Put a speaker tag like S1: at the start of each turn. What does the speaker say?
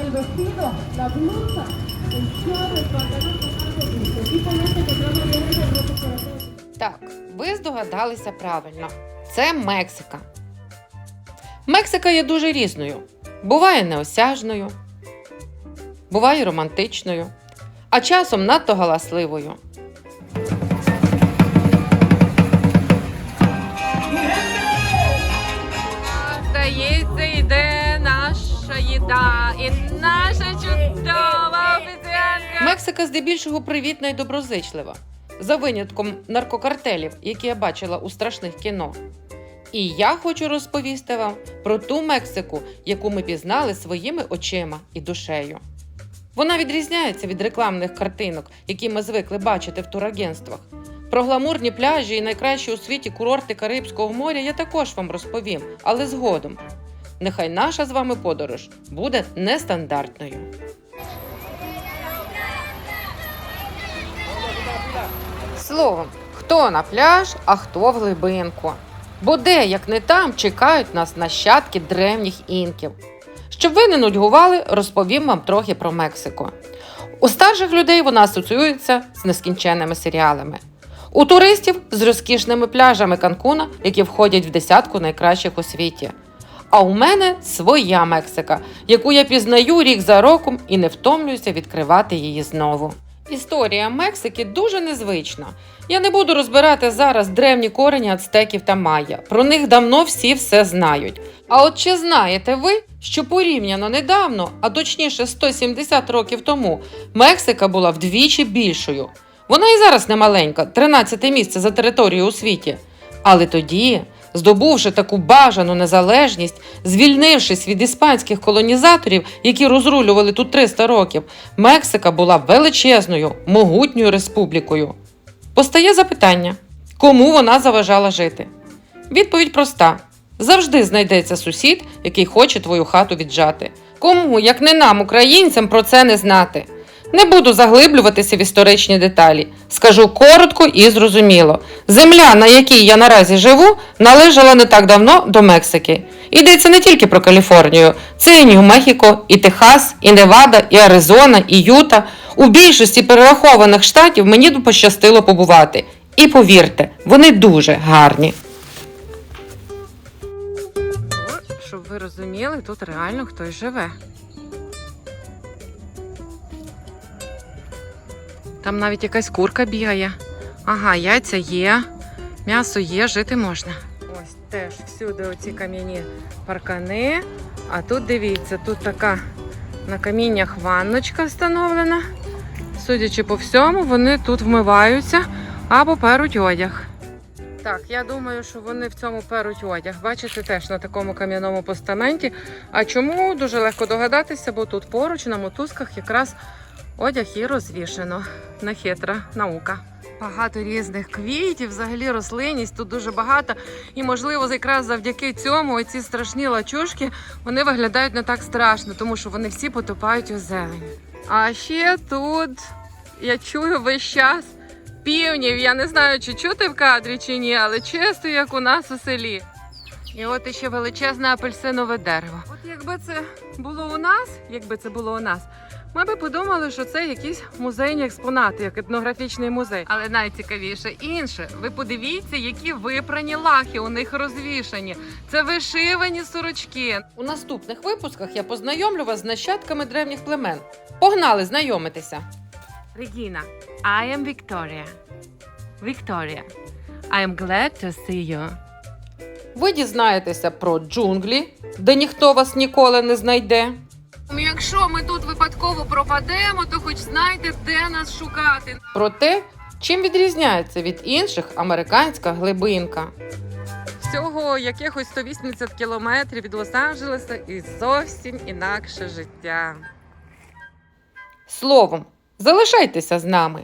S1: el vestido, la blusa, el short, el pantalón, el.
S2: Так, ви здогадалися правильно. Це Мексика. Мексика є дуже різною. Буває неосяжною, буває романтичною, а часом надто галасливою. Здається, їда і наша чудова офіціантка. Мексика здебільшого привітна і доброзичлива, за винятком наркокартелів, які я бачила у страшних кіно. І я хочу розповісти вам про ту Мексику, яку ми пізнали своїми очима і душею. Вона відрізняється від рекламних картинок, які ми звикли бачити в турагентствах. Про гламурні пляжі і найкращі у світі курорти Карибського моря я також вам розповім, але згодом. Нехай наша з вами подорож буде нестандартною. Словом, хто на пляж, а хто в глибинку. Бо де, як не там, чекають нас нащадки древніх інків. Щоб ви не нудьгували, розповім вам трохи про Мексику. У старших людей вона асоціюється з нескінченними серіалами. У туристів з розкішними пляжами Канкуна, які входять в десятку найкращих у світі. А у мене своя Мексика, яку я пізнаю рік за роком і не втомлююся відкривати її знову. Історія Мексики дуже незвична. Я не буду розбирати зараз древні корені ацтеків та майя. Про них давно всі все знають. А от чи знаєте ви, що порівняно недавно, а точніше 170 років тому, Мексика була вдвічі більшою. Вона і зараз не маленька, 13 місце за територією у світі. Але тоді, здобувши таку бажану незалежність, звільнившись від іспанських колонізаторів, які розрулювали тут 300 років, Мексика була величезною, могутньою республікою. Постає запитання, кому вона заважала жити? Відповідь проста: завжди знайдеться сусід, який хоче твою хату віджати. Кому, як не нам, українцям, про це не знати? Не буду заглиблюватися в історичні деталі. Скажу коротко і зрозуміло. Земля, на якій я наразі живу, належала не так давно до Мексики. Йдеться не тільки про Каліфорнію, це і Нью-Мехіко, і Техас, і Невада, і Аризона, і Юта. У більшості перерахованих штатів мені пощастило побувати. І повірте, вони дуже гарні. Щоб ви розуміли, тут реально хтось живе. Там навіть якась курка бігає. Ага, яйця є, м'ясо є, жити можна. Ось теж всюди оці кам'яні паркани. А тут дивіться, тут така на каміннях ванночка встановлена. Судячи по всьому, вони тут вмиваються або перуть одяг. Так, я думаю, що вони в цьому перуть одяг. Бачите, теж на такому кам'яному постаменті. А чому дуже легко догадатися, бо тут поруч на мотузках якраз одяг і розвішено. Нехитра наука. Багато різних квітів, взагалі рослинність тут дуже багато. І, можливо, якраз завдяки цьому оці страшні лачушки вони виглядають не так страшно, тому що вони всі потопають у зелень. А ще тут я чую весь час півнів. Я не знаю, чи чути в кадрі чи ні, але чисто як у нас у селі. І от іще величезне апельсинове дерево. От якби це було у нас, якби це було у нас, ми би подумали, що це якісь музейні експонати, як етнографічний музей. Але найцікавіше інше. Ви подивіться, які випрані лахи у них розвішані. Це вишивані сорочки. У наступних випусках я познайомлю вас з нащадками древніх племен. Погнали знайомитися. Регіна, I am Victoria. Victoria, I am glad to see you. Ви дізнаєтеся про джунглі, де ніхто вас ніколи не знайде. Якщо ми тут випадково пропадемо, то хоч знайте, де нас шукати. Про те, чим відрізняється від інших американська глибинка. Всього якихось 180 кілометрів від Лос-Анджелеса і зовсім інакше життя. Словом, залишайтеся з нами.